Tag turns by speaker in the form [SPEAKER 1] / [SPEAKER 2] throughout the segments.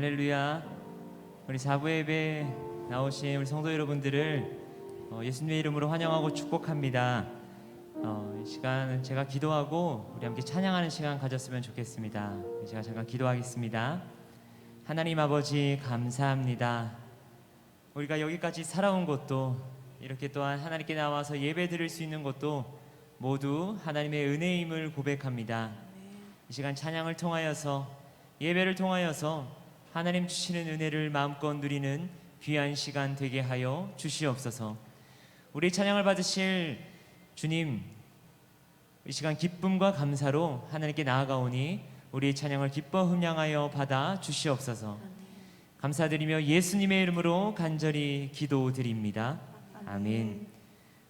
[SPEAKER 1] 할렐루야. 우리 사부 예배 나오신 우리 성도 여러분들을 어, 예수님의 이름으로 환영하고 축복합니다. 어, 이 시간 제가 기도하고 우리 함께 찬양하는 시간 가졌으면 좋겠습니다. 제가 잠깐 기도하겠습니다. 하나님 아버지 감사합니다. 우리가 여기까지 살아온 것도 이렇게 또한 하나님께 나와서 예배 드릴 수 있는 것도 모두 하나님의 은혜임을 고백합니다. 이 시간 찬양을 통하여서 예배를 통하여서 하나님 주시는 은혜를 마음껏 누리는 귀한 시간 되게 하여 주시옵소서. 우리 찬양을 받으실 주님 이 시간 기쁨과 감사로 하나님께 나아가오니 우리 찬양을 기뻐 흠양하여 받아 주시옵소서. 감사드리며 예수님의 이름으로 간절히 기도드립니다. 아멘.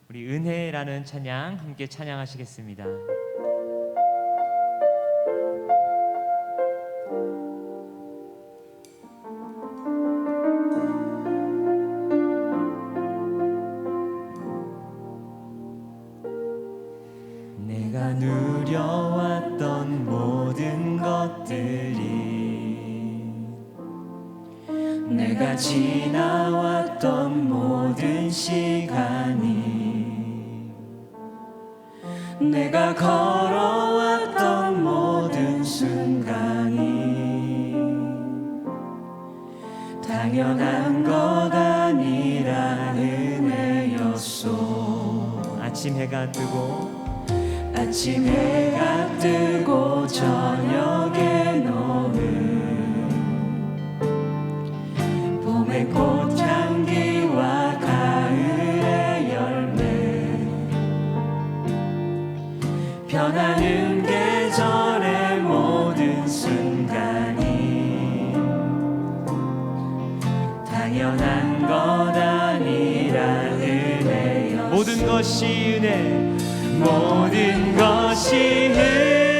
[SPEAKER 1] 우리 은혜라는 찬양 함께 찬양하시겠습니다. 당연한 것 아니라 은혜였소. 아침 해가 뜨고 아침 해가 뜨고 저녁에 당연한 것 아니라 은혜였어. 모든 것이 은혜 모든 것이 은혜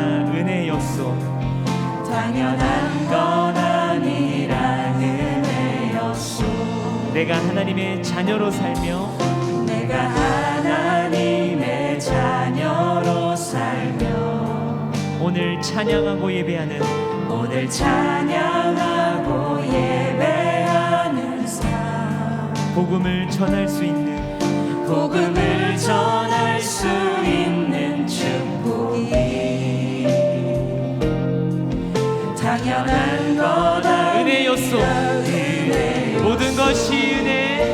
[SPEAKER 1] 당연한 것 아니라 은혜였소. 내가 하나님의 자녀로 살며 내가 하나님의 자녀로 살며 오늘 찬양하고 예배하는 오늘 찬양하고 예배하는 삶. 복음을 전할 수 있는 복음을 전 은혜였소 모든 것이 은혜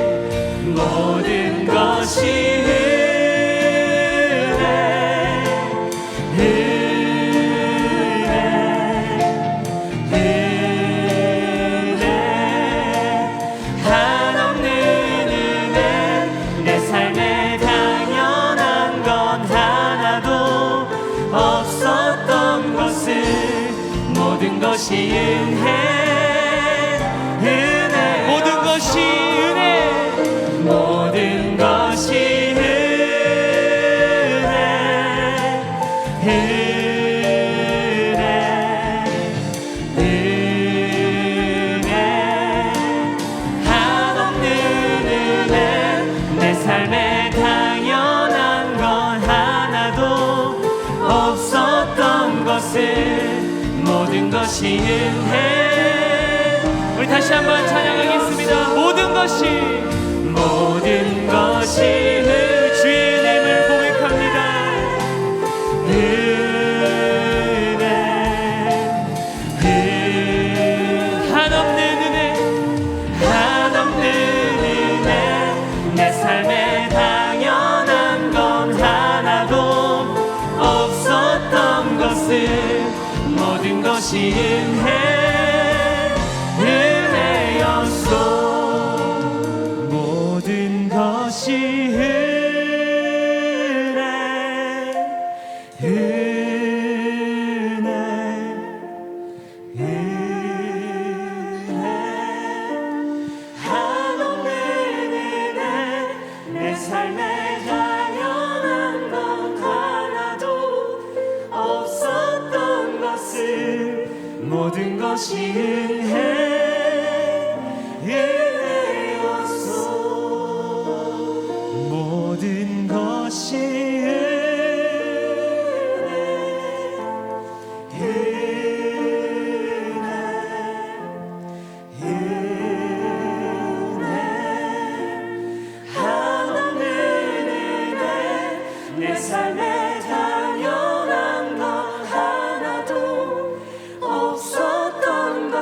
[SPEAKER 1] 모든 것이 은혜 것이 은혜 우리 다시 한번 찬양하겠습니다. 모든 것이 모든 것이 은혜 주의 신 해. 모든 것이 은혜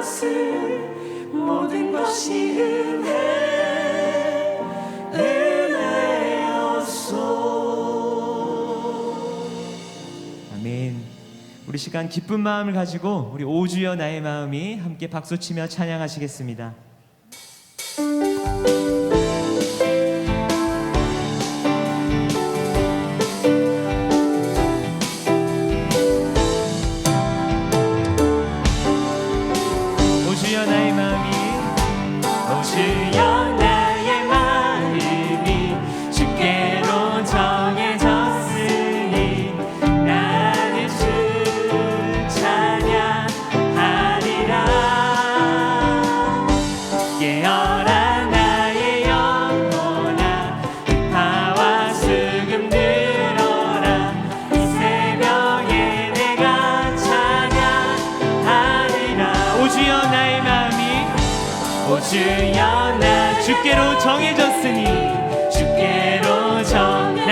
[SPEAKER 1] 것은 모든 것이 은혜 은혜였소. 아멘. 우리 시간 기쁜 마음을 가지고 우리 오주여 나의 마음이 함께 박수치며 찬양하시겠습니다.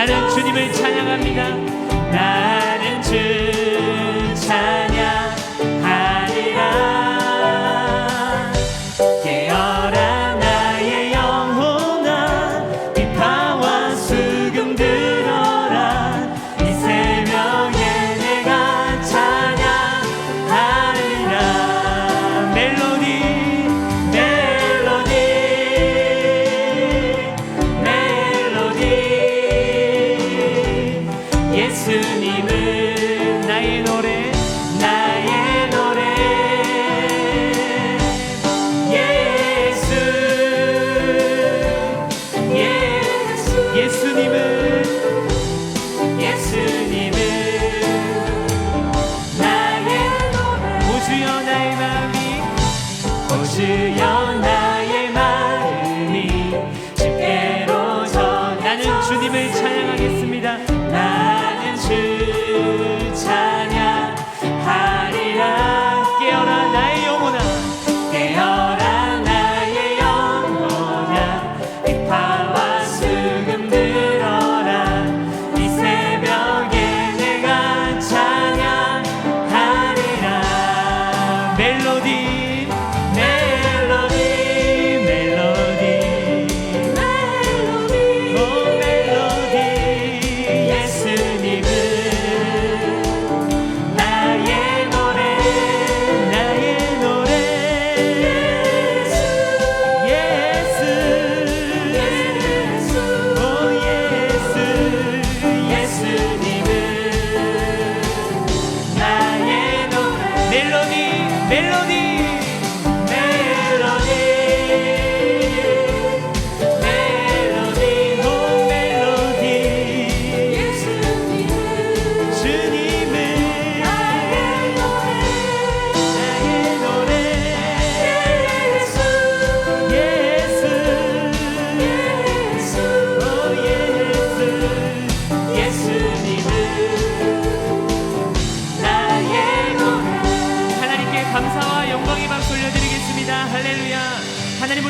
[SPEAKER 1] 나는 주님을 찬양합니다. 나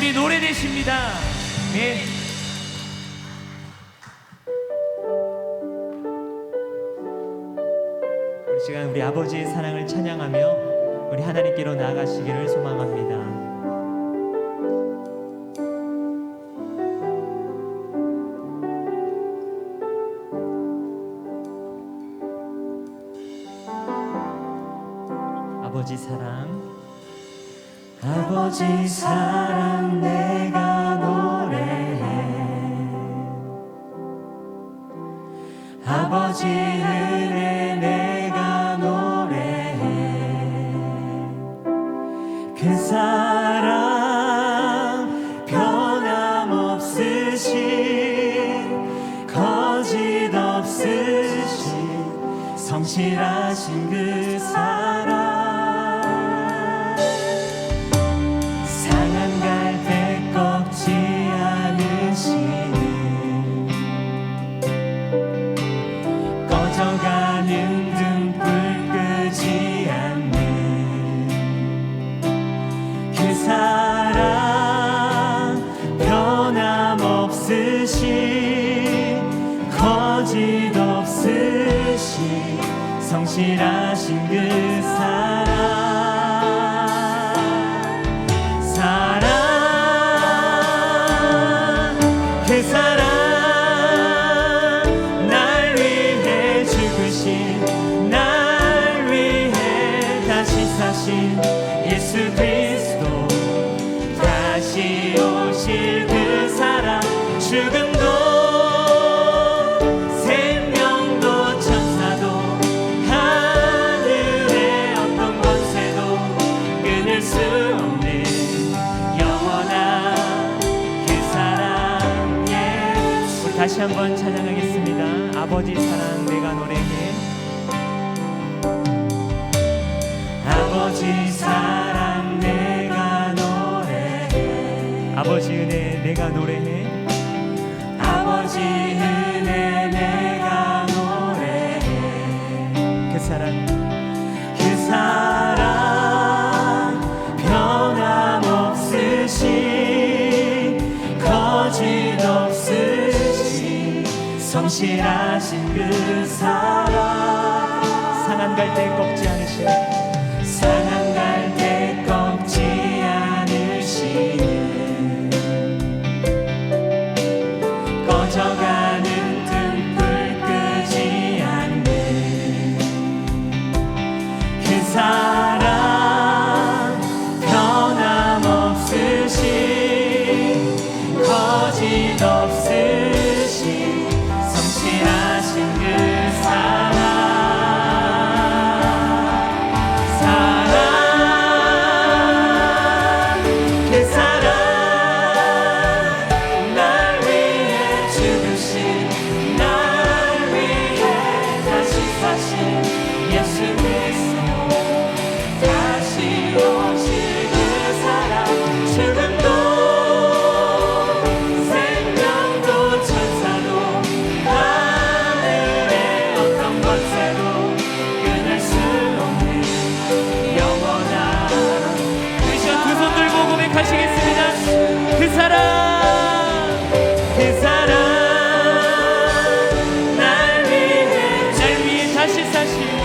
[SPEAKER 1] 우리 노래 되십니다. 예. 우리 시간 우리 아버지의 사랑을 찬양하며 우리 하나님께로 나아가시기를 소망합니다.
[SPEAKER 2] 아버지 사랑
[SPEAKER 1] 아버지 사랑 내가 노래해. 아버지의 하신 예수 그리스도
[SPEAKER 2] 내가 노래해.
[SPEAKER 1] 아버지
[SPEAKER 2] 은혜 내가 노래해. 그 사랑.
[SPEAKER 1] 그 사랑 변함없으신 거짓없으신 성실하신 그 사랑.
[SPEAKER 2] 사난 갈때 꺾지 않으시네.
[SPEAKER 1] te sashimi.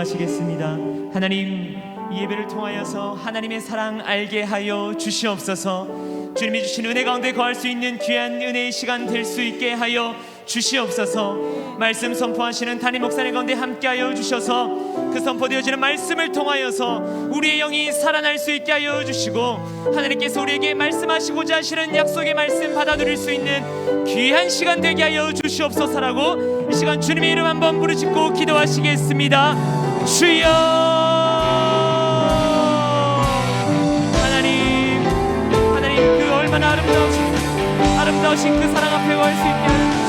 [SPEAKER 1] 기도하시겠습니다. 하나님 이 예배를 통하여서 하나님의 사랑 알게 하여 주시옵소서. 주님이 주신 은혜 가운데 거할 수 있는 귀한 은혜의 시간 될 수 있게 하여 주시옵소서. 말씀 선포하시는 담임 목사님 가운데 함께하여 주셔서 그 선포되어지는 말씀을 통하여서 우리의 영이 살아날 수 있게 하여 주시고 하나님께서 우리에게 말씀하시고자 하시는 약속의 말씀 받아들일 수 있는 귀한 시간 되게 하여 주시옵소서라고 이 시간 주님의 이름 한번 부르짖고 기도하시겠습니다. 주여. 하나님 하나님 그 얼마나 아름다우신 아름다우신 그 사랑 앞에 갈수 있게